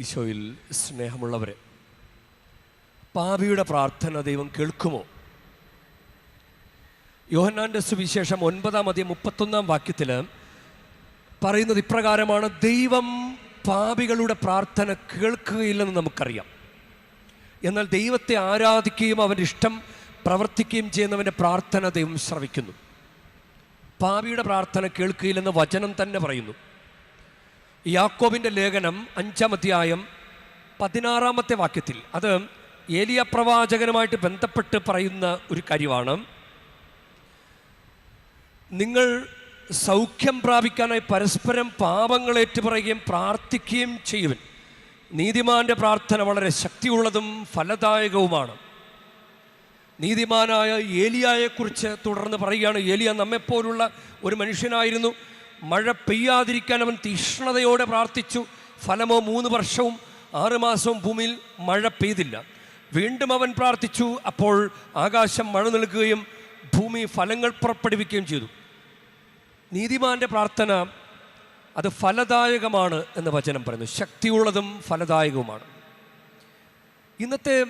ഈശോയിൽ സ്നേഹമുള്ളവർ പാപിയുടെ പ്രാർത്ഥന ദൈവം കേൾക്കുമോ? യോഹന്നാന്റെ സുവിശേഷം ഒൻപതാം അധികം മുപ്പത്തൊന്നാം വാക്യത്തിൽ പറയുന്നത് ഇപ്രകാരമാണ് ദൈവം പാപികളുടെ പ്രാർത്ഥന കേൾക്കുകയില്ലെന്ന് നമുക്കറിയാം. എന്നാൽ ദൈവത്തെ ആരാധിക്കുകയും അവന്റെ ഇഷ്ടം പ്രവർത്തിക്കുകയും ചെയ്യുന്നവന്റെ പ്രാർത്ഥന ദൈവം ശ്രവിക്കുന്നു. പാപിയുടെ പ്രാർത്ഥന കേൾക്കുകയില്ലെന്ന് വചനം തന്നെ പറയുന്നു. യാക്കോബിന്റെ ലേഖനം അഞ്ചാം അധ്യായം പതിനാറാമത്തെ വാക്യത്തിൽ. അത് ഏലിയ പ്രവാചകനുമായിട്ട് ബന്ധപ്പെട്ട് പറയുന്ന ഒരു കാര്യമാണ്. നിങ്ങൾ സൗഖ്യം പ്രാപിക്കാനായി പരസ്പരം പാപങ്ങൾ ഏറ്റുപറയുകയും പ്രാർത്ഥിക്കുകയും ചെയ്യുവൻ. നീതിമാന്റെ പ്രാർത്ഥന വളരെ ശക്തിയുള്ളതും ഫലദായകവുമാണ്. നീതിമാനായ ഏലിയായെക്കുറിച്ച് തുടർന്ന് പറയുകയാണ് ഏലിയ നമ്മെപ്പോലുള്ള ഒരു മനുഷ്യനായിരുന്നു. മഴ പെയ്യാതിരിക്കാൻ അവൻ തീഷ്ണതയോടെ പ്രാർത്ഥിച്ചു. ഫലമോ മൂന്ന് വർഷവും ആറുമാസവും ഭൂമിയിൽ മഴ പെയ്തില്ല. വീണ്ടും അവൻ പ്രാർത്ഥിച്ചു. അപ്പോൾ ആകാശം മഴ നൽകുകയും ഭൂമി ഫലങ്ങൾ പുറപ്പെടുവിക്കുകയും ചെയ്തു. നീതിമാന്റെ പ്രാർത്ഥന അത് ഫലദായകമാണ് എന്ന് വചനം പറയുന്നു. ശക്തിയുള്ളതും ഫലദായകവുമാണ്. ഇന്നത്തെ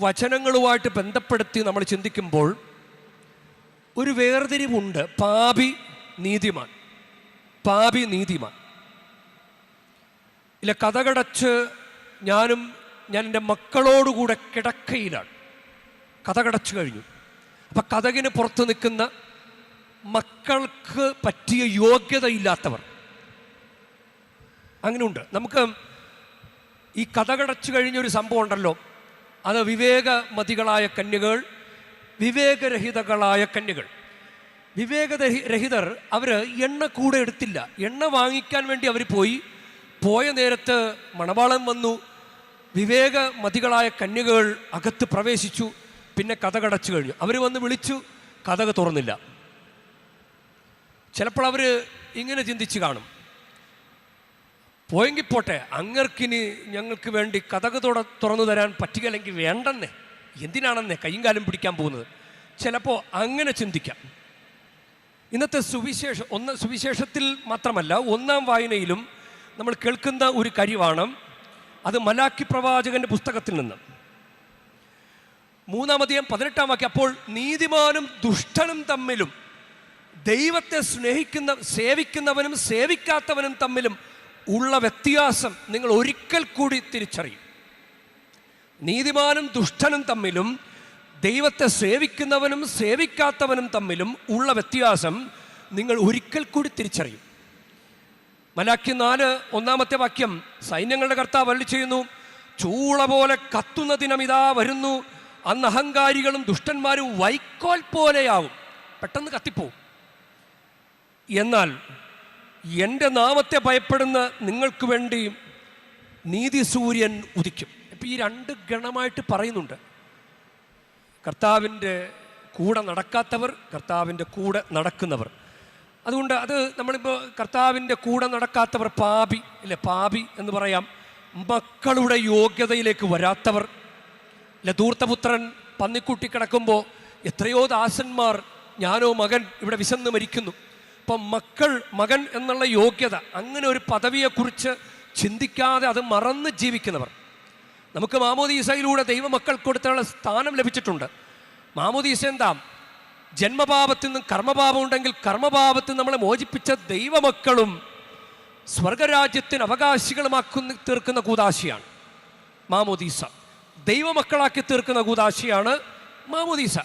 വചനങ്ങളുമായിട്ട് ബന്ധപ്പെടുത്തി നമ്മൾ ചിന്തിക്കുമ്പോൾ ഒരു വേർതിരിവുണ്ട്. പാപി നീതിമാൻ. പാപി നീതിമാൻ ഇല്ല കഥകടച്ച് ഞാനും ഞാൻ എന്റെ മക്കളോടുകൂടെ കിടക്കയിലാണ്. കഥകടച്ച് കഴിഞ്ഞു. അപ്പം കഥകിന് പുറത്ത് നിൽക്കുന്ന മക്കൾക്ക് പറ്റിയ യോഗ്യതയില്ലാത്തവർ. അങ്ങനെയുണ്ട് നമുക്ക് ഈ കഥകടച്ചു കഴിഞ്ഞൊരു സംഭവം ഉണ്ടല്ലോ അത് വിവേകമതികളായ കന്യകൾ വിവേകരഹിതകളായ കന്യകൾ. വിവേകരഹിതർ അവർ എണ്ണ കൂടെ എടുത്തില്ല. എണ്ണ വാങ്ങിക്കാൻ വേണ്ടി അവർ പോയി. പോയ നേരത്ത് മണവാളം വന്നു. വിവേകമതികളായ കന്യകകൾ അകത്ത് പ്രവേശിച്ചു. പിന്നെ കഥകടച്ചു കഴിഞ്ഞു. അവർ വന്ന് വിളിച്ചു. കഥക തുറന്നില്ല. ചിലപ്പോൾ അവർ ഇങ്ങനെ ചിന്തിച്ച് കാണും. പോയെങ്കിൽ പോട്ടെ. അങ്ങർക്കിനി ഞങ്ങൾക്ക് വേണ്ടി കഥക തുറ തുറന്നു തരാൻ പറ്റുകയില്ലെങ്കിൽ വേണ്ടെന്നേ. എന്തിനാണെന്നേ കൈയും കാലും പിടിക്കാൻ പോകുന്നത്? ചിലപ്പോൾ അങ്ങനെ ചിന്തിക്കാം. ഇന്നത്തെ സുവിശേഷം ഒന്ന് സുവിശേഷത്തിൽ മാത്രമല്ല ഒന്നാം വായനയിലും നമ്മൾ കേൾക്കുന്ന ഒരു കാര്യമാണ്. അത് മലാക്കി പ്രവാചകന്റെ പുസ്തകത്തിൽ നിന്ന്. മൂന്നാമധികം പതിനെട്ടാം വാക്യം അപ്പോൾ നീതിമാനും ദുഷ്ടനും തമ്മിലും ദൈവത്തെ സ്നേഹിക്കുന്ന സേവിക്കുന്നവനും സേവിക്കാത്തവനും തമ്മിലും ഉള്ള വ്യത്യാസം നിങ്ങൾ ഒരിക്കൽ കൂടി തിരിച്ചറിയും. നീതിമാനും ദുഷ്ടനും തമ്മിലും ദൈവത്തെ സേവിക്കുന്നവനും സേവിക്കാത്തവനും തമ്മിലും ഉള്ള വ്യത്യാസം നിങ്ങൾ ഒരിക്കൽ കൂടി തിരിച്ചറിയും. മലാക്കി നാല് ഒന്നാമത്തെ വാക്യം സൈന്യങ്ങളുടെ കർത്താവ് അല്ലി ചെയ്യുന്നു ചൂള പോലെ കത്തുന്ന ദിനം ഇതാ വരുന്നു അന്ന് അഹങ്കാരികളും ദുഷ്ടന്മാരും വൈക്കോൽ പോലെയാവും. പെട്ടെന്ന് കത്തിപ്പോവും. എന്നാൽ എന്റെ നാമത്തെ ഭയപ്പെടുന്ന നിങ്ങൾക്ക് വേണ്ടി നീതി സൂര്യൻ ഉദിക്കും. ഇപ്പം ഈ രണ്ട് ഗണമായിട്ട് പറയുന്നുണ്ട്. കർത്താവിന്റെ കൂടെ നടക്കാത്തവർ കർത്താവിന്റെ കൂടെ നടക്കുന്നവർ. അതുകൊണ്ട് അത് നമ്മളിപ്പോൾ കർത്താവിന്റെ കൂടെ നടക്കാത്തവർ പാപി അല്ലെ പാപി എന്ന് പറയാം. മക്കളുടെ യോഗ്യതയിലേക്ക് വരാത്തവർ. അല്ലെ ധൂർത്തപുത്രൻ പന്നിക്കുട്ടി കിടക്കുമ്പോൾ എത്രയോ ദാസന്മാർ ഞാനോ മകൻ ഇവിടെ വിശന്ന് മരിക്കുന്നു. അപ്പം മക്കൾ മകൻ എന്നുള്ള യോഗ്യത അങ്ങനെ ഒരു പദവിയെക്കുറിച്ച് ചിന്തിക്കാതെ അത് മറന്ന് ജീവിക്കുന്നവർ. നമുക്ക് മാമോദീസയിലൂടെ ദൈവമക്കൾ കൊടുത്തുള്ള സ്ഥാനം ലഭിച്ചിട്ടുണ്ട്. മാമോദീസ എന്താ? ജന്മപാപത്തിൽ നിന്നും കർമ്മപാപം ഉണ്ടെങ്കിൽ കർമ്മപാപത്തിൽ നമ്മളെ മോചിപ്പിച്ച ദൈവമക്കളും സ്വർഗരാജ്യത്തിന് അവകാശികളുമാക്കുന്ന തീർക്കുന്ന കൂതാശിയാണ് മാമോദീസ. ദൈവമക്കളാക്കി തീർക്കുന്ന കൂതാശിയാണ് മാമോദീസ.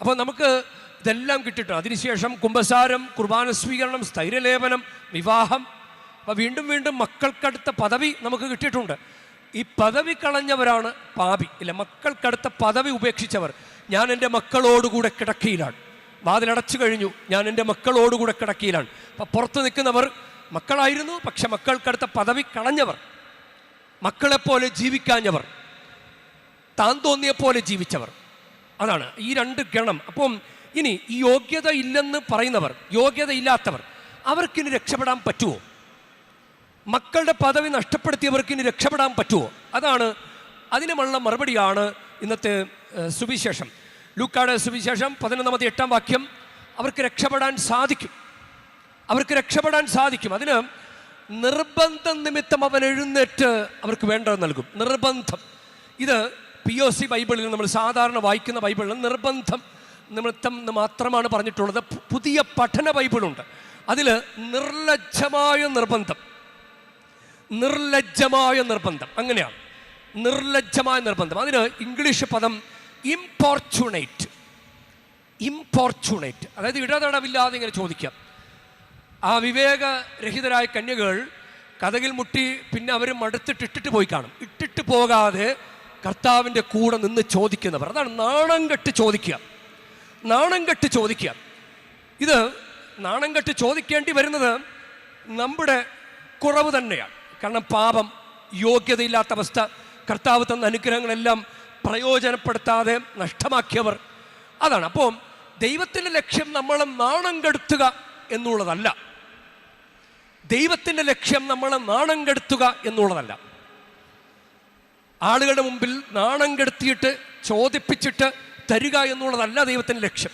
അപ്പോൾ നമുക്ക് ഇതെല്ലാം കിട്ടിയിട്ടുണ്ട്. അതിനുശേഷം കുംഭസാരം കുർബാന സ്വീകരണം സ്ഥൈര്യലേപനം വിവാഹം. അപ്പോൾ വീണ്ടും വീണ്ടും മക്കൾക്കടുത്ത പദവി നമുക്ക് കിട്ടിയിട്ടുണ്ട്. ഈ പദവി കളഞ്ഞവരാണ് പാപി. ഇല്ല മക്കൾക്കടുത്ത പദവി ഉപേക്ഷിച്ചവർ. ഞാൻ എന്റെ മക്കളോടുകൂടെ കിടക്കയിലാണ്. വാതിലടച്ചു കഴിഞ്ഞു. ഞാൻ എന്റെ മക്കളോടുകൂടെ കിടക്കയിലാണ്. അപ്പം പുറത്ത് നിൽക്കുന്നവർ മക്കളായിരുന്നു പക്ഷെ മക്കൾക്കടുത്ത പദവി കളഞ്ഞവർ. മക്കളെപ്പോലെ ജീവിക്കാഞ്ഞവർ. താൻ തോന്നിയ പോലെ ജീവിച്ചവർ. അതാണ് ഈ രണ്ട് ഗണം. അപ്പം ഇനി ഈ യോഗ്യത ഇല്ലെന്ന് പറയുന്നവർ യോഗ്യത ഇല്ലാത്തവർ അവർക്കിനി രക്ഷപ്പെടാൻ പറ്റുമോ മക്കളുടെ പദവി നഷ്ടപ്പെടുത്തിയവർക്ക് ഇനി രക്ഷപ്പെടാൻ പറ്റുമോ? അതാണ് അതിനുമുള്ള മറുപടിയാണ് ഇന്നത്തെ സുവിശേഷം. ലൂക്കാട് സുവിശേഷം പതിനൊന്നാമത്തെ എട്ടാം വാക്യം അവർക്ക് രക്ഷപ്പെടാൻ സാധിക്കും. അവർക്ക് രക്ഷപ്പെടാൻ സാധിക്കും. അതിന് നിർബന്ധം നിമിത്തം അവൻ എഴുന്നേറ്റ് അവർക്ക് വേണ്ടത് നൽകും. നിർബന്ധം. ഇത് പി ഒ സി ബൈബിളിൽ നമ്മൾ സാധാരണ വായിക്കുന്ന ബൈബിളിൽ നിർബന്ധം നിമിത്തം എന്ന് മാത്രമാണ് പറഞ്ഞിട്ടുള്ളത്. പുതിയ പഠന ബൈബിളുണ്ട്. അതിൽ നിർലജ്ജമായ നിർബന്ധം. നിർലജ്ജമായ നിർബന്ധം. അങ്ങനെയാണ്. നിർലജ്ജമായ നിർബന്ധം. അതിന് ഇംഗ്ലീഷ് പദം ഇമ്പോർച്ചുണേറ്റ് ഇമ്പോർച്ചുണേറ്റ് അതായത് ഇടതടവില്ലാതെ ഇങ്ങനെ ചോദിക്കാം. ആ വിവേകരഹിതരായ കന്യകൾ കഥകിൽ മുട്ടി പിന്നെ അവർ മടുത്തിട്ട് ഇട്ടിട്ട് പോയി കാണും. ഇട്ടിട്ട് പോകാതെ കർത്താവിന്റെ കൂടെ നിന്ന് ചോദിക്കുന്നവർ. അതാണ് നാണം കെട്ട് ചോദിക്കുക. നാണം കെട്ട് ചോദിക്കുക. ഇത് നാണം കെട്ട് ചോദിക്കേണ്ടി വരുന്നത് നമ്മുടെ കുറവ് തന്നെയാണ്. കാരണം പാപം യോഗ്യതയില്ലാത്ത അവസ്ഥ കർത്താവ് തന്ന അനുഗ്രഹങ്ങളെല്ലാം പ്രയോജനപ്പെടുത്താതെ നഷ്ടമാക്കിയവർ. അതാണ്. അപ്പോൾ ദൈവത്തിന്റെ ലക്ഷ്യം നമ്മളെ നാണം കെടുത്തുക എന്നുള്ളതല്ല. ദൈവത്തിന്റെ ലക്ഷ്യം നമ്മളെ നാണം കെടുത്തുക എന്നുള്ളതല്ല. ആളുകളുടെ മുമ്പിൽ നാണം കെടുത്തിയിട്ട് ചോദിപ്പിച്ചിട്ട് തരിക എന്നുള്ളതല്ല ദൈവത്തിന്റെ ലക്ഷ്യം.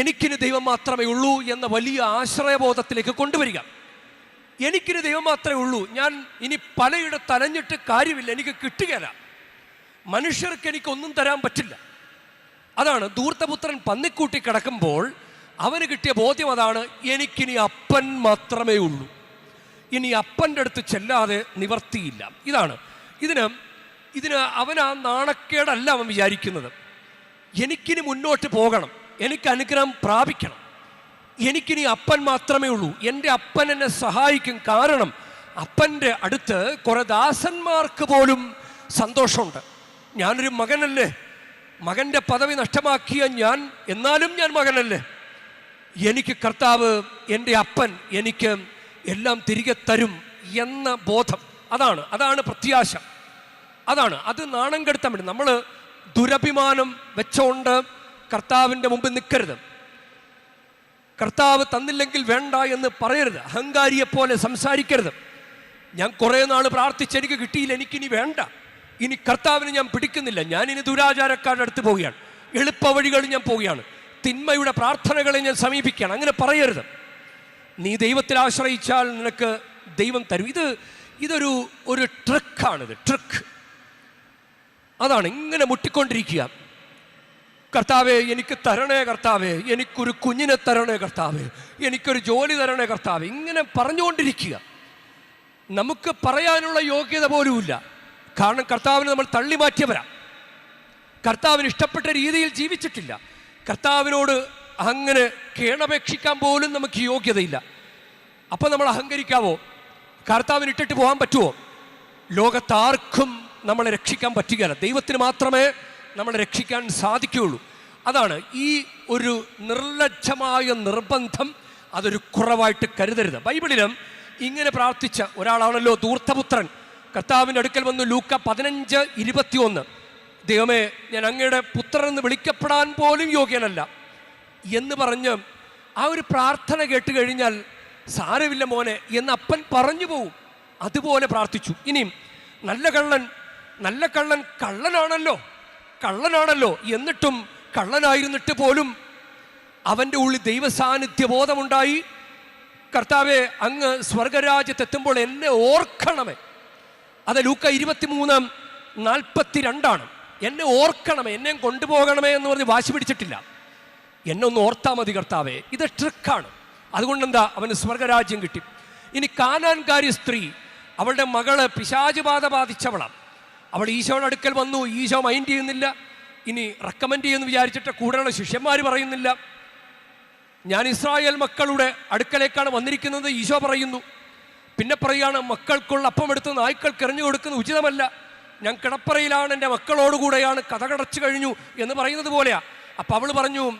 എനിക്കിന് ദൈവം മാത്രമേ ഉള്ളൂ എന്ന വലിയ ആശ്രയബോധത്തിലേക്ക് കൊണ്ടുവരിക. എനിക്കിന് ദൈവം മാത്രമേ ഉള്ളൂ. ഞാൻ ഇനി പലയിടത്ത് തലഞ്ഞിട്ട് കാര്യമില്ല. എനിക്ക് കിട്ടുകയില്ല. മനുഷ്യർക്ക് എനിക്കൊന്നും തരാൻ പറ്റില്ല. അതാണ് ദൂർത്തപുത്രൻ പന്നിക്കൂട്ടി കിടക്കുമ്പോൾ അവന് കിട്ടിയ ബോധ്യം അതാണ് എനിക്കിനി അപ്പൻ മാത്രമേ ഉള്ളൂ. ഇനി അപ്പന്റെ അടുത്ത് ചെല്ലാതെ നിവർത്തിയില്ല. ഇതാണ്. ഇതിന് ഇതിന് അവൻ ആ നാണക്കേടല്ല അവൻ വിചാരിക്കുന്നത്. എനിക്കിനി മുന്നോട്ട് പോകണം. എനിക്ക് അനുഗ്രഹം പ്രാപിക്കണം. എനിക്കിനി അപ്പൻ മാത്രമേ ഉള്ളൂ. എന്റെ അപ്പൻ എന്നെ സഹായിക്കും കാരണം അപ്പന്റെ അടുത്ത് കുറെ ദാസന്മാർക്ക് പോലും സന്തോഷമുണ്ട്. ഞാനൊരു മകനല്ലേ? മകന്റെ പദവി നഷ്ടമാക്കിയ ഞാൻ എന്നാലും ഞാൻ മകനല്ലേ? എനിക്ക് കർത്താവ് എന്റെ അപ്പൻ എനിക്ക് എല്ലാം തിരികെ തരും എന്ന ബോധം. അതാണ് അതാണ് പ്രത്യാശ. അതാണ് അത് നാണം കെടുത്താൻ വേണ്ടി. നമ്മൾ ദുരഭിമാനം വെച്ചോണ്ട് കർത്താവിന്റെ മുമ്പിൽ നിൽക്കരുത്. കർത്താവ് തന്നില്ലെങ്കിൽ വേണ്ട എന്ന് പറയരുത്. അഹങ്കാരിയെ പോലെ സംസാരിക്കരുത്. ഞാൻ കുറേ നാൾ പ്രാർത്ഥിച്ച് എനിക്ക് കിട്ടിയില്ല എനിക്കിനി വേണ്ട. ഇനി കർത്താവിന് ഞാൻ പിടിക്കുന്നില്ല. ഞാനിനി ദുരാചാരക്കാരുടെ അടുത്ത് പോവുകയാണ്. എളുപ്പ വഴികളിൽ ഞാൻ പോവുകയാണ്. തിന്മയുടെ പ്രാർത്ഥനകളെ ഞാൻ സമീപിക്കുകയാണ്. അങ്ങനെ പറയരുത്. നീ ദൈവത്തിൽ ആശ്രയിച്ചാൽ നിനക്ക് ദൈവം തരും. ഇത് ഇതൊരു ഒരു ട്രിക്കാണിത്. ട്രിക്ക്. അതാണ് ഇങ്ങനെ മുട്ടിക്കൊണ്ടിരിക്കുക. കർത്താവെ എനിക്ക് തരണേ കർത്താവെ എനിക്കൊരു കുഞ്ഞിനെ തരണേ കർത്താവെ എനിക്കൊരു ജോലി തരണേ കർത്താവെ. ഇങ്ങനെ പറഞ്ഞുകൊണ്ടിരിക്കുക. നമുക്ക് പറയാനുള്ള യോഗ്യത പോലുമില്ല. കാരണം കർത്താവിനെ നമ്മൾ തള്ളി മാറ്റിയവരാ കർത്താവിന് ഇഷ്ടപ്പെട്ട രീതിയിൽ ജീവിച്ചിട്ടില്ല. കർത്താവിനോട് അങ്ങനെ കേണപേക്ഷിക്കാൻ പോലും നമുക്ക് യോഗ്യതയില്ല. അപ്പം നമ്മൾ അഹങ്കരിക്കാവോ? കർത്താവിന് ഇട്ടിട്ട് പോകാൻ പറ്റുമോ ലോകത്താർക്കും നമ്മളെ രക്ഷിക്കാൻ പറ്റുകയില്ല. ദൈവത്തിന് മാത്രമേ നമ്മളെ രക്ഷിക്കാൻ സാധിക്കുകയുള്ളൂ. അതാണ് ഈ ഒരു നിർലജ്ജമായ നിർബന്ധം അതൊരു കുറവായിട്ട് കരുതരുത്. ബൈബിളിലും ഇങ്ങനെ പ്രാർത്ഥിച്ച ഒരാളാണല്ലോ ധൂർത്തപുത്രൻ. കർത്താവിന്റെ അടുക്കൽ വന്ന് ലൂക്ക പതിനഞ്ച് ഇരുപത്തിയൊന്ന്. ദൈവമേ ഞാൻ അങ്ങയുടെ പുത്രൻ എന്ന് വിളിക്കപ്പെടാൻ പോലും യോഗ്യനല്ല. എന്ന് പറഞ്ഞ് ആ ഒരു പ്രാർത്ഥന കേട്ട് കഴിഞ്ഞാൽ സാരമില്ല മോനെ എന്ന് അപ്പൻ പറഞ്ഞു പോവും. അതുപോലെ പ്രാർത്ഥിച്ചു. ഇനിയും നല്ല കള്ളൻ നല്ല കള്ളൻ കള്ളനാണല്ലോ. കള്ളനാണല്ലോ. എന്നിട്ടും കള്ളനായിരുന്നിട്ട് പോലും അവന്റെ ഉള്ളിൽ ദൈവസാന്നിധ്യബോധമുണ്ടായി. കർത്താവെ അങ്ങ് സ്വർഗരാജ്യത്തെത്തുമ്പോൾ എന്നെ ഓർക്കണമേ. അത് ലൂക്ക ഇരുപത്തിമൂന്ന് നാൽപ്പത്തി രണ്ടാണ് എന്നെ ഓർക്കണമേ എന്നെ കൊണ്ടുപോകണമേ എന്ന് പറഞ്ഞ് വാശി പിടിച്ചിട്ടില്ല. എന്നെ ഒന്ന് ഓർത്താ മതി കർത്താവേ ഇത് ട്രിക്കാണ്. അതുകൊണ്ട് എന്താ അവന് സ്വർഗരാജ്യം കിട്ടി. ഇനി കാനാൻകാരി സ്ത്രീ അവളുടെ മകൾ പിശാചുബാധ ബാധിച്ചവളാണ്. അവൾ ഈശോയുടെ അടുക്കൽ വന്നു. ഈശോ മൈൻഡ് ചെയ്യുന്നില്ല. ഇനി റെക്കമെൻഡ് ചെയ്യുമെന്ന് വിചാരിച്ചിട്ട് കൂടെയുള്ള ശിഷ്യന്മാർ പറയുന്നില്ല. ഞാൻ ഇസ്രായേൽ മക്കളുടെ അടുക്കലേക്കാണ് വന്നിരിക്കുന്നത്. ഈശോ പറയുന്നു. പിന്നെ പറയുകയാണ് മക്കൾക്കുള്ള അപ്പം എടുത്ത് നായ്ക്കൾക്ക് എറിഞ്ഞു കൊടുക്കുന്നത് ഉചിതമല്ല. ഞാൻ കിടപ്പറയിലാണ് എന്റെ മക്കളോടുകൂടെയാണ് കഥ കടച്ചു കഴിഞ്ഞു എന്ന് പറയുന്നത് പോലെയാ. അപ്പം അവൾ പറഞ്ഞു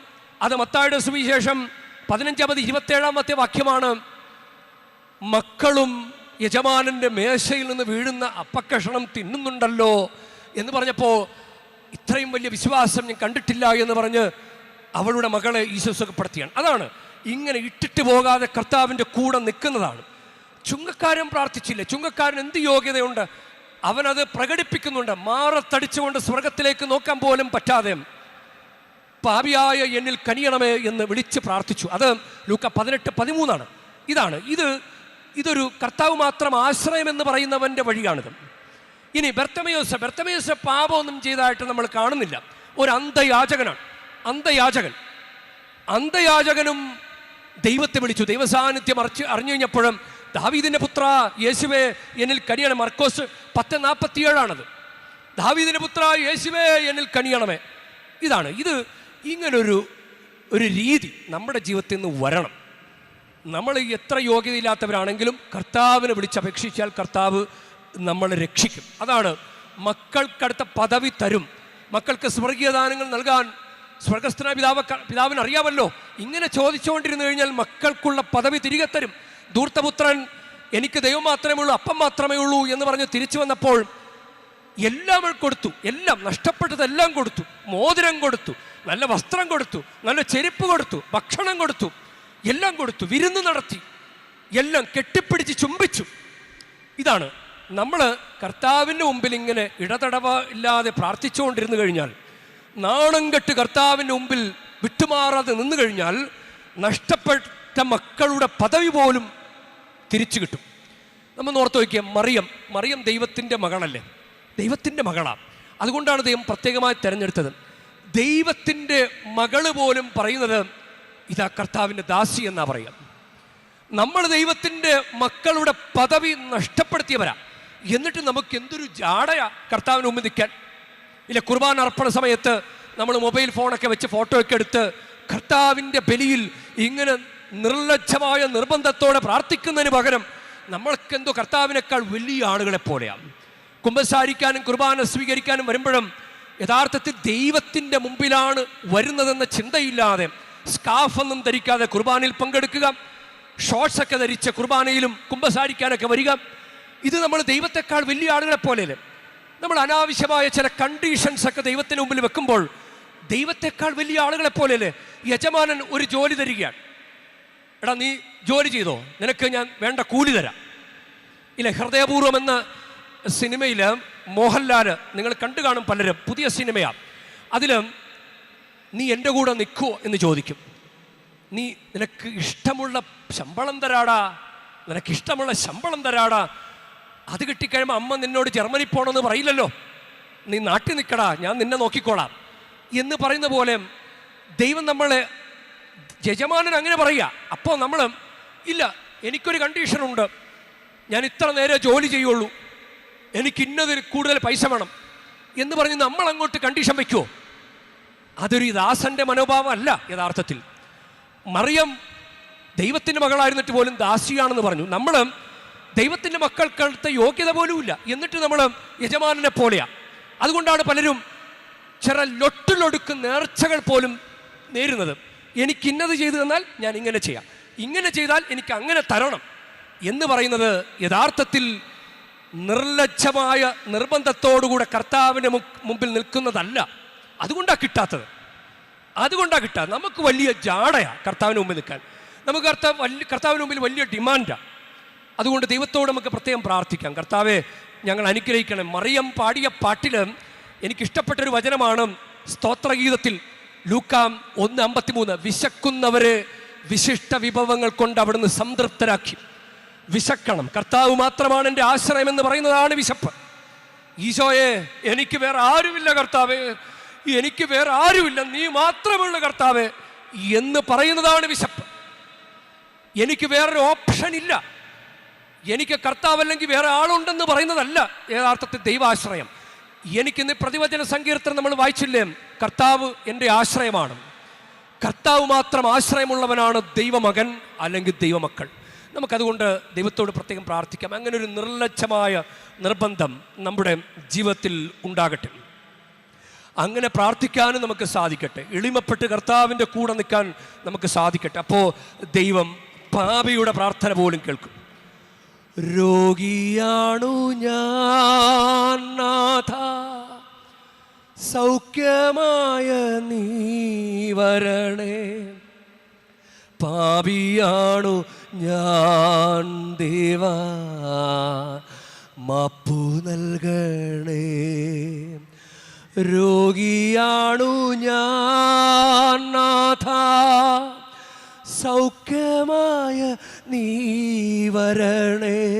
അത് മത്തായുടെ സുവിശേഷം പതിനഞ്ചാമത് ഇരുപത്തേഴാമത്തെ വാക്യമാണ്. മക്കളും യജമാനന്റെ മേശയിൽ നിന്ന് വീഴുന്ന അപ്പക്കഷണം തിന്നുന്നുണ്ടല്ലോ എന്ന് പറഞ്ഞപ്പോൾ ഇത്രയും വലിയ വിശ്വാസം ഞാൻ കണ്ടിട്ടില്ല എന്ന് പറഞ്ഞ് അവളുടെ മകളെ ഈശോ സുഖപ്പെടുത്തിയാണ്. അതാണ്. ഇങ്ങനെ ഇട്ടിട്ട് പോകാതെ കർത്താവിന്റെ കൂടെ നിൽക്കുന്നതാണ്. ചുങ്കക്കാരൻ പ്രാർത്ഥിച്ചില്ല? ചുങ്കക്കാരൻ എന്ത് യോഗ്യതയുണ്ട്? അവനത് പ്രകടിപ്പിക്കുന്നുണ്ട്. മാറത്തടിച്ചുകൊണ്ട് സ്വർഗത്തിലേക്ക് നോക്കാൻ പോലും പറ്റാതെ. പാപിയായ എന്നിൽ കനിയണമേ എന്ന് വിളിച്ച് പ്രാർത്ഥിച്ചു. അത് ലൂക്ക പതിനെട്ട് പതിമൂന്നാണ്. ഇതാണ്. ഇത് ഇതൊരു കർത്താവ് മാത്രം ആശ്രയം എന്ന് പറയുന്നവന്റെ വഴിയാണിത്. ഇനി ബർത്തമയോസ ബർത്തമയോസ പാപമൊന്നും ചെയ്തതായിട്ട് നമ്മൾ കാണുന്നില്ല. ഒരു അന്ധയാചകനാണ്. അന്ധയാചകൻ. അന്ധയാചകനും ദൈവത്തെ വിളിച്ചു. ദൈവസാന്നിധ്യം അറിച്ച് അറിഞ്ഞു കഴിഞ്ഞപ്പോഴും ദാവീദിന്റെ പുത്ര യേശുവേ എന്നിൽ കനിയണം മർക്കോസ് പത്ത് നാൽപ്പത്തിയേഴാണത് ദാവീദിന്റെ പുത്ര യേശുവേ എന്നിൽ കനിയണമേ. ഇതാണ്. ഇത് ഇങ്ങനൊരു ഒരു രീതി നമ്മുടെ ജീവിതത്തിൽ നിന്ന് വരണം. നമ്മൾ എത്ര യോഗ്യതയില്ലാത്തവരാണെങ്കിലും കർത്താവിനെ വിളിച്ചപേക്ഷിച്ചാൽ കർത്താവ് നമ്മളെ രക്ഷിക്കും. അതാണ് മക്കൾക്കടുത്ത പദവി തരും. മക്കൾക്ക് സ്വർഗീയദാനങ്ങൾ നൽകാൻ സ്വർഗസ്ഥന പിതാവ് പിതാവിന് അറിയാമല്ലോ. ഇങ്ങനെ ചോദിച്ചുകൊണ്ടിരുന്നു കഴിഞ്ഞാൽ മക്കൾക്കുള്ള പദവി തിരികെ തരും. ധൂർത്തപുത്രൻ എനിക്ക് ദൈവം മാത്രമേ ഉള്ളൂ അപ്പം മാത്രമേ ഉള്ളൂ എന്ന് പറഞ്ഞ് തിരിച്ചു വന്നപ്പോൾ എല്ലാം കൊടുത്തു. എല്ലാം നഷ്ടപ്പെട്ടതെല്ലാം കൊടുത്തു. മോതിരം കൊടുത്തു നല്ല വസ്ത്രം കൊടുത്തു നല്ല ചെരുപ്പ് കൊടുത്തു ഭക്ഷണം കൊടുത്തു. എല്ലാം കൊടുത്തു വിരുന്ന് നടത്തി എല്ലാം കെട്ടിപ്പിടിച്ച് ചുംബിച്ചു. ഇതാണ് നമ്മൾ കർത്താവിന്റെ മുമ്പിൽ ഇങ്ങനെ ഇടതടവ ഇല്ലാതെ പ്രാർത്ഥിച്ചുകൊണ്ടിരുന്നു കഴിഞ്ഞാൽ നാണം കെട്ട് കർത്താവിന്റെ മുമ്പിൽ വിട്ടുമാറാതെ നിന്നു കഴിഞ്ഞാൽ നഷ്ടപ്പെട്ട മക്കളുടെ പദവി പോലും തിരിച്ചു കിട്ടും. നമ്മൾ ഓർത്ത് നോക്കിയാൽ മറിയം മറിയം ദൈവത്തിന്റെ മകളല്ലേ? ദൈവത്തിന്റെ മകളാണ് അതുകൊണ്ടാണ് ദൈവം പ്രത്യേകമായി തിരഞ്ഞെടുത്തത്. ദൈവത്തിന്റെ മകൾ പോലും പറയുന്നത് ഇതാ കർത്താവിന്റെ ദാസി എന്നാ പറയുക. നമ്മൾ ദൈവത്തിന്റെ മക്കളുടെ പദവി നഷ്ടപ്പെടുത്തിയവരാ. എന്നിട്ട് നമുക്ക് എന്തൊരു ജാടയാ കർത്താവിന് മുമ്പ് നിൽക്കാൻ. ഇല്ല കുർബാന അർപ്പണ സമയത്ത് നമ്മൾ മൊബൈൽ ഫോണൊക്കെ വെച്ച് ഫോട്ടോ ഒക്കെ എടുത്ത് കർത്താവിന്റെ ബലിയിൽ ഇങ്ങനെ നിർലജ്ജമായ നിർബന്ധത്തോടെ പ്രാർത്ഥിക്കുന്നതിന് പകരം നമ്മൾക്കെന്തോ കർത്താവിനേക്കാൾ വലിയ ആളുകളെ പോലെയാണ് കുമ്പസാരിക്കാനും കുർബാന സ്വീകരിക്കാനും വരുമ്പോഴും യഥാർത്ഥത്തിൽ ദൈവത്തിന്റെ മുമ്പിലാണ് വരുന്നതെന്ന ചിന്തയില്ലാതെ സ്കാഫൊന്നും ധരിക്കാതെ കുർബാനയിൽ പങ്കെടുക്കുക ഷോർട്സ് ഒക്കെ ധരിച്ച് കുർബാനയിലും കുമ്പസാരിക്കാനൊക്കെ വരിക. ഇത് നമ്മൾ ദൈവത്തെക്കാൾ വലിയ ആളുകളെ പോലെയല്ലേ? നമ്മൾ അനാവശ്യമായ ചില കണ്ടീഷൻസ് ഒക്കെ ദൈവത്തിന് മുമ്പിൽ വെക്കുമ്പോൾ ദൈവത്തെക്കാൾ വലിയ ആളുകളെ പോലെയല്ലേ? യജമാനൻ ഒരു ജോലി തരികയാണ്. എടാ നീ ജോലി ചെയ്തോ? നിനക്ക് ഞാൻ വേണ്ട കൂലി തരാം. ഇല്ല ഹൃദയപൂർവം എന്ന സിനിമയിൽ മോഹൻലാൽ നിങ്ങൾ കണ്ടു കാണും പലരും പുതിയ സിനിമയാണ് അതിൽ നീ എന്റെ കൂടെ നിൽക്കുമോ എന്ന് ചോദിക്കും. നീ നിനക്ക് ഇഷ്ടമുള്ള ശമ്പളം തരാടാ. നിനക്ക് ഇഷ്ടമുള്ള ശമ്പളം തരാടാ. അത് കിട്ടിക്കഴിയുമ്പോൾ അമ്മ നിന്നോട് ജർമ്മനി പോകണമെന്ന് പറയില്ലല്ലോ. നീ നാട്ടിൽ നിൽക്കടാ ഞാൻ നിന്നെ നോക്കിക്കോളാം. എന്ന് പറയുന്ന പോലെ ദൈവം നമ്മളെ യജമാനൻ അങ്ങനെ പറയുക. അപ്പോൾ നമ്മൾ ഇല്ല എനിക്കൊരു കണ്ടീഷനുണ്ട് ഞാൻ ഇത്ര നേരെ ജോലി ചെയ്യുള്ളൂ. എനിക്ക് കൂടുതൽ പൈസ വേണം. എന്ന് പറഞ്ഞ് നമ്മൾ അങ്ങോട്ട് കണ്ടീഷൻ വയ്ക്കുമോ അതൊരു ദാസന്റെ മനോഭാവം അല്ല യഥാർത്ഥത്തിൽ. മറിയം ദൈവത്തിന്റെ മകളായിരുന്നിട്ട് പോലും ദാസിയാണെന്ന് പറഞ്ഞു. നമ്മൾ ദൈവത്തിന്റെ മക്കൾക്കടുത്ത യോഗ്യത പോലുമില്ല. എന്നിട്ട് നമ്മൾ യജമാനനെ പോലെയാണ് അതുകൊണ്ടാണ് പലരും ചില ലൊട്ടിലൊടുക്ക് നേർച്ചകൾ പോലും നേരുന്നത്. എനിക്ക് ഇന്നത് ചെയ്തു തന്നാൽ ഞാൻ ഇങ്ങനെ ചെയ്യാം. ഇങ്ങനെ ചെയ്താൽ എനിക്ക് അങ്ങനെ തരണം എന്ന് പറയുന്നത് യഥാർത്ഥത്തിൽ നിർലജ്ജമായ നിർബന്ധത്തോടുകൂടെ കർത്താവിന്റെ മുമ്പിൽ നിൽക്കുന്നതല്ല. അതുകൊണ്ടാണ് കിട്ടാത്തത്. അതുകൊണ്ടാണ് കിട്ടുക നമുക്ക് വലിയ ജാടയാണ് കർത്താവിന് മുമ്പിൽ നിൽക്കാൻ. നമുക്ക് കർത്താവ് വലിയ കർത്താവിന് മുമ്പിൽ വലിയ ഡിമാൻഡാണ് അതുകൊണ്ട് ദൈവത്തോട് നമുക്ക് പ്രത്യേകം പ്രാർത്ഥിക്കാം. കർത്താവെ ഞങ്ങൾ അനുഗ്രഹിക്കണം മറിയം പാടിയ പാട്ടിൽ എനിക്കിഷ്ടപ്പെട്ടൊരു വചനമാണ് സ്തോത്രഗീതത്തിൽ ലൂക്കാം ഒന്ന് അമ്പത്തിമൂന്ന്. വിശക്കുന്നവരെ വിശിഷ്ട വിഭവങ്ങൾ കൊണ്ട് അവിടുന്ന് സംതൃപ്തരാക്കി. വിശക്കണം. കർത്താവ് മാത്രമാണ് എന്റെ ആശ്രയം എന്ന് പറയുന്നതാണ് വിശപ്പ്. ഈശോയെ എനിക്ക് വേറെ ആരുമില്ല കർത്താവേ. എനിക്ക് വേറെ ആരുമില്ല. നീ മാത്രമുള്ള കർത്താവ് എന്ന് പറയുന്നതാണ് വിശപ്പ്. എനിക്ക് വേറൊരു ഓപ്ഷൻ ഇല്ല. എനിക്ക് കർത്താവ് അല്ലെങ്കിൽ വേറെ ആളുണ്ടെന്ന് പറയുന്നതല്ല യഥാർത്ഥത്തിൽ ദൈവാശ്രയം. എനിക്കിന്ന് പ്രതിവചന സങ്കീർത്തനം നമ്മൾ വായിച്ചില്ലേ? കർത്താവ് എന്റെ ആശ്രയമാണ്. കർത്താവ് മാത്രം ആശ്രയമുള്ളവനാണ് ദൈവമകൻ അല്ലെങ്കിൽ ദൈവമക്കൾ. നമുക്കതുകൊണ്ട് ദൈവത്തോട് പ്രത്യേകം പ്രാർത്ഥിക്കാം. അങ്ങനെ ഒരു നിർലജ്ജമായ നിർബന്ധം നമ്മുടെ ജീവിതത്തിൽ ഉണ്ടാകട്ടെ. അങ്ങനെ പ്രാർത്ഥിക്കാനും നമുക്ക് സാധിക്കട്ടെ. എളിമപ്പെട്ട് കർത്താവിന്റെ കൂടെ നിൽക്കാൻ നമുക്ക് സാധിക്കട്ടെ. അപ്പോൾ ദൈവം പാപിയുടെ പ്രാർത്ഥന പോലും കേൾക്കും. രോഗിയാണു ഞാൻ സൗഖ്യമായ നീ വരണേ. പാപിയാണു ഞാൻ ദേവ മാപ്പു നൽകണേ. രോഗിയാണു ഞാൻ സൗഖ്യമായ നീവരണേ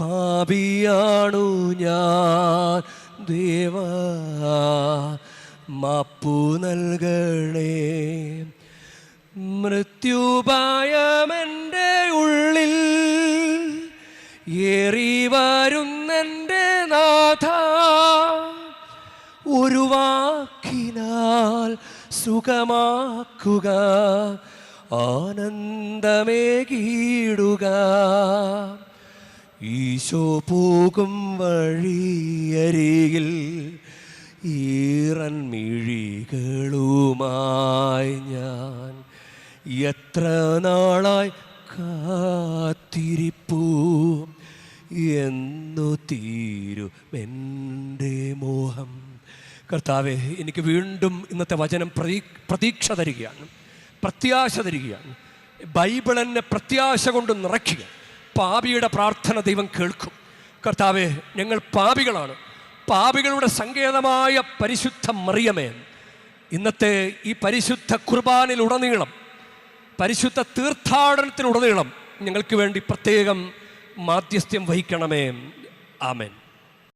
പാപിയാണു ഞാൻ ദേവ. മാപ്പു നൽകണേ. മൃത്യുപായമെന്റെ ഉള്ളിൽ ഏറി വരുന്നെന്റെ നാഥ. ഒരു വാക്കിനാൽ സുഖമാക്കുക ആനന്ദമേകിടുക ഈശോ പോകും വഴിയരിയിൽ ഈറൻ മിഴികളുമായി ഞാൻ എത്ര നാളായി കാത്തിരിപ്പൂ എന്നു തീരുമെന്റെ മോഹം. കർത്താവെ എനിക്ക് വീണ്ടും ഇന്നത്തെ വചനം പ്രതീ പ്രതീക്ഷ തരികയാണ് പ്രത്യാശ തരികയാണ്. ബൈബിൾ എന്നെ പ്രത്യാശ കൊണ്ട് നിറയ്ക്കുക. പാപിയുടെ പ്രാർത്ഥന ദൈവം കേൾക്കും. കർത്താവെ ഞങ്ങൾ പാപികളാണ്. പാപികളുടെ സങ്കേതമായ പരിശുദ്ധ മറിയമേ ഇന്നത്തെ ഈ പരിശുദ്ധ കുർബാനിലുടനീളം പരിശുദ്ധ തീർത്ഥാടനത്തിലുടനീളം ഞങ്ങൾക്ക് വേണ്ടി പ്രത്യേകം മാധ്യസ്ഥ്യം വഹിക്കണമേ. ആമേൻ.